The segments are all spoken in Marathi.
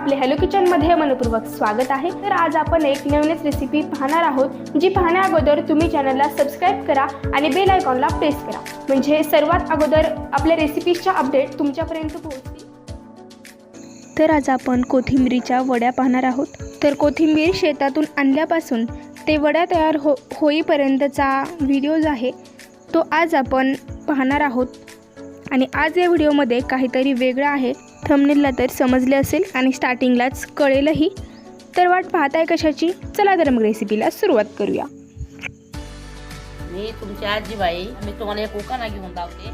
आपले हॅलो किचनमध्ये मनपूर्वक स्वागत आहे. तर आज आपण एक नवीनच रेसिपी पाहणार आहोत जी पाहण्या अगोदर तुम्ही चॅनलला सबस्क्राईब करा आणि बेल आयकॉनला प्रेस करा. म्हणजे सर्वात अगोदर आपल्या रेसिपीजच्या अपडेट तुमच्यापर्यंत पोहोचतील. तर आज आपण कोथिंबीरीच्या वड्या पाहणार आहोत. तर कोथिंबीर शेतातून आणल्यापासून ते वड्या तयार हो होईपर्यंतचा व्हिडिओज आहे तो आज आपण पाहणार आहोत. आणि आज या व्हिडिओमध्ये काहीतरी वेगळं आहे. थंबनेलला तर समजले असेल आणि स्टार्टिंगलाच कळेलही. तर वाट पाहताय कशाची? चला तर मग रेसिपीला सुरुवात करूया. मी तुमची आजीबाई मी तुम्हाला एक उकाना घेऊन धावते.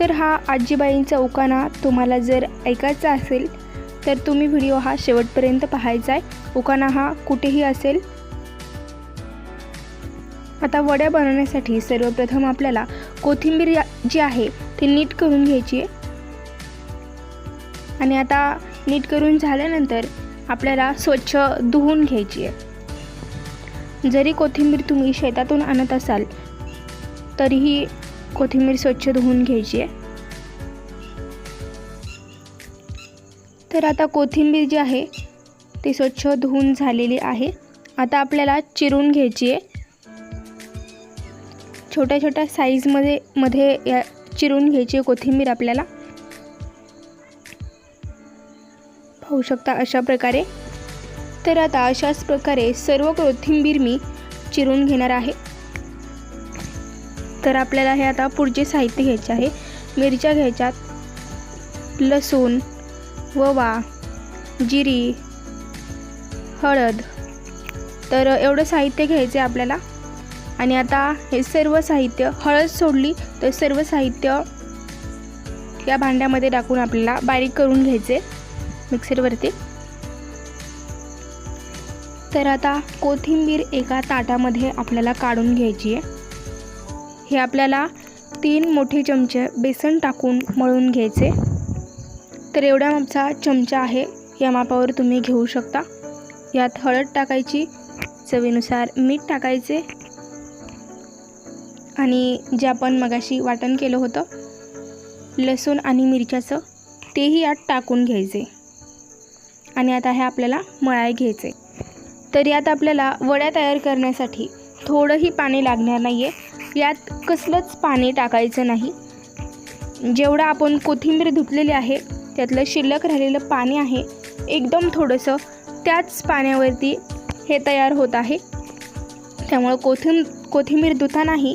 तर हा आजीबाईंचा उकाना तुम्हाला जर ऐकायचा असेल तर तुम्ही व्हिडिओ हा शेवटपर्यंत पाहायचा आहे उकाना हा कुठेही असेल. आता वड्या बनवण्यासाठी सर्वप्रथम आपल्याला कोथिंबीर जी आहे ती नीट करून घ्यायची आहे. आणि आता नीट करून झाल्यानंतर आपल्याला स्वच्छ धुवून घ्यायची आहे. जरी कोथिंबीर तुम्ही शेतातून आणत असाल तरीही कोथिंबीर स्वच्छ धुवून घ्यायची आहे. तर आता कोथिंबीर जी आहे ती स्वच्छ धुवून झालेली आहे. आता आपल्याला चिरून घ्यायची आहे. छोट्या छोट्या साईजमध्ये मध्ये या चिरून घ्यायची आहे कोथिंबीर आपल्याला. होऊ शकता अशा प्रकारे. तर आता अशाच प्रकारे सर्व कोथिंबीर मी चिरून घेणार आहे. तर आपल्याला हे आता पुढचे साहित्य घ्यायचे आहे. मिरच्या घ्यायच्यात लसूण ववा जिरी हळद. तर एवढं साहित्य घ्यायचं आहे आपल्याला. आणि आता हे सर्व साहित्य हळद सोडली तर सर्व साहित्य या भांड्यामध्ये टाकून आपल्याला बारीक करून घ्यायचे मिक्सरवरती. तर आता कोथिंबीर एका ताटामध्ये आपल्याला काढून घ्यायची आहे. हे आपल्याला तीन मोठे चमचे बेसन टाकून मळून घ्यायचे. तर एवढ्या मापचा चमचा आहे या मापावर तुम्ही घेऊ शकता. यात हळद टाकायची चवीनुसार मीठ टाकायचे. आणि जे आपण मगाशी वाटण केलं होतं लसूण आणि मिरच्याचं तेही यात टाकून घ्यायचे. आणि आता हे आपल्याला मळाय घ्यायचे तर यात आपल्याला वड्या तयार करण्यासाठी थोडंही पाणी लागणार नाही आहे यात कसलंच पाणी टाकायचं नाही. जेवढं आपण कोथिंबीर धुतलेली आहे त्यातलं शिल्लक राहिलेलं पाणी आहे एकदम थोडंसं त्याच पाण्यावरती हे तयार होत आहे. त्यामुळं कोथिंब कोथिंबीर धुतानाही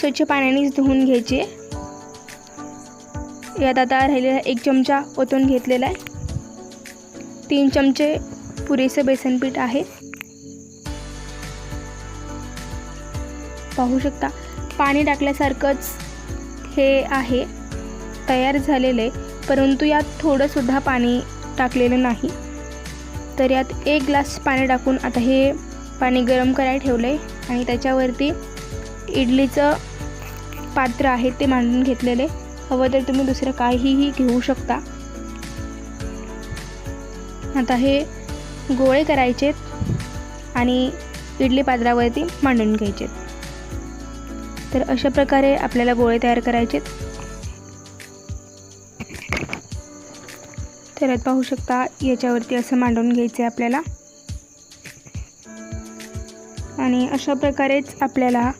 स्वच्छ पाण्यानेच धुवून घ्यायची. आहे यात आता राहिलेला एक चमचा ओतून घेतलेला आहे. तीन चमचे पुरेसं बेसनपीठ आहे. पाहू शकता पाणी टाकल्यासारखंच हे आहे तयार झालेले परंतु यात थोडंसुद्धा पाणी टाकलेलं नाही. तर यात एक ग्लास पाणी टाकून आता हे पाणी गरम करायला ठेवलं आहे आणि त्याच्यावरती इडलीचं पात्र आहे ते मांडून घेतलेले. हवं तर तुम्ही दुसरं काहीही घेऊ शकता. आता हे गोळे करायचेत आणि इडली पात्रावरती मांडून घ्यायचे तर अशा प्रकारे आपल्याला गोळे तयार करायचेत. तर पाहू शकता याच्यावरती असं मांडून घ्यायचं आहे आपल्याला. आणि अशा प्रकारेच आपल्याला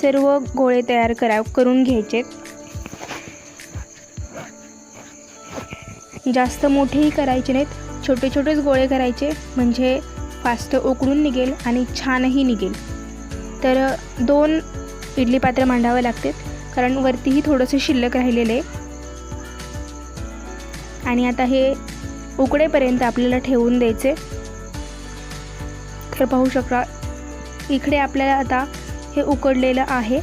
सर्व गोळे तयार करा करून घ्यायचेत. जास्त मोठेही करायचे नाहीत. छोटे छोटेच गोळे करायचे म्हणजे फास्ट उकडून निघेल आणि छानही निघेल. तर दोन इडली पात्र मांडावे लागते कारण वरतीही थोडंसं शिल्लक राहिलेलं आहे. आणि आता हे उकडेपर्यंत आपल्याला ठेवून द्यायचे. तर पाहू शकता इकडे आपल्याला आता हे उकडलेलं आहे.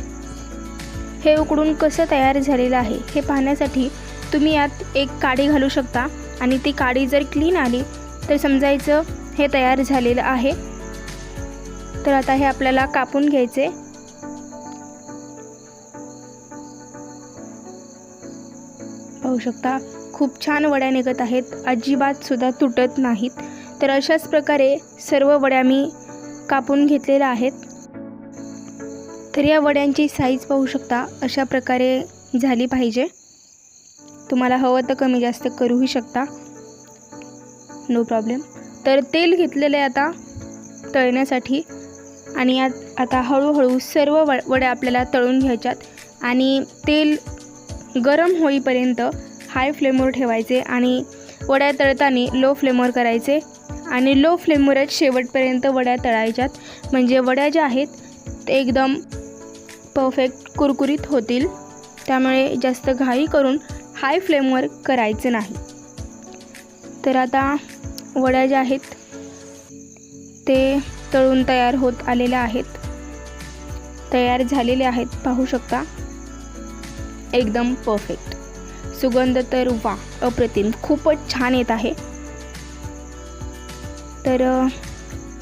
हे उकडून कसं तयार झालेलं आहे हे पाहण्यासाठी तुम्ही यात एक काडी घालू शकता. आणि ती काडी जर क्लीन आली तर समजायचं हे तयार झालेलं आहे. तर आता हे आपल्याला कापून घ्यायचे. पाहू शकता खूप छान वड्या निघत आहेत. अजिबातसुद्धा तुटत नाहीत. तर अशाच प्रकारे सर्व वड्या मी कापून घेतलेल्या आहेत. तर या वड्यांची साईज पाहू शकता अशा प्रकारे झाली पाहिजे. तुम्हाला हवं तर कमी जास्त करूही शकता. नो प्रॉब्लेम तर तेल घेतलेलं आहे आता तळण्यासाठी. आणि यात आता हळूहळू सर्व व वड्या आपल्याला तळून घ्यायच्यात. आणि तेल गरम होईपर्यंत हाय फ्लेमवर ठेवायचे आणि वड्या तळताना लो फ्लेमवर करायचे. आणि लो फ्लेमवरच शेवटपर्यंत वड्या तळायच्यात. म्हणजे वड्या ज्या आहेत ते एकदम परफेक्ट कुरकुरीत होतील. त्यामुळे जास्त घाई करून हाय फ्लेमवर करायचं नाही. तर आता वड्या ज्या आहेत ते तळून तयार होत आलेल्या आहेत. तयार झालेले आहेत पाहू शकता. एकदम परफेक्ट सुगंध तर वा अप्रतिम. खूपच छान येत आहे. तर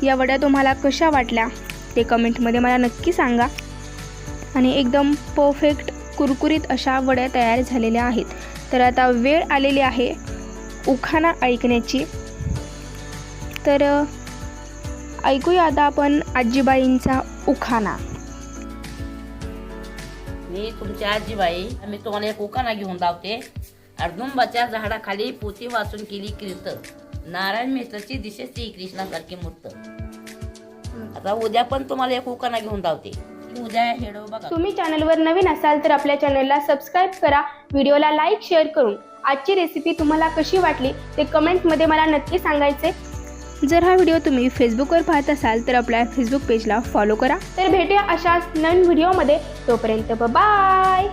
या वड्या तुम्हाला कशा वाटल्या ते कमेंटमध्ये मला नक्की सांगा. आणि एकदम परफेक्ट कुरकुरीत अशा वड्या तयार झालेल्या आहेत. तर आता वेळ आलेली आहे उखाणा ऐकण्याची. तर ऐकूया आता आपण आजीबाईंचा उखाणा. मी तुमची आजीबाई आम्ही तुम्हाला एक उखाणा घेऊन धावते. अर्धुंबाच्या झाडाखाली पोती वाचून केली कीर्त. नारायण मिश्रची दिशे श्रीकृष्णासारखी मूर्त. आता उद्या पण तुम्हाला एक उखाणा घेऊन धावते. उद्या हेडो बघा. तुम्ही चॅनलवर नवीन असाल तर आपल्या चॅनलला सबस्क्राईब करा. व्हिडिओला लाईक शेअर करून. आजची रेसिपी तुम्हाला कशी वाटली ते कमेंटमध्ये मला नक्की सांगायचे. जर हा व्हिडिओ तुम्ही फेसबुकवर पाहत असाल तर आपल्या फेसबुक पेजला फॉलो करा. तर भेटूया अशाच नवीन व्हिडिओमध्ये तोपर्यंत बाय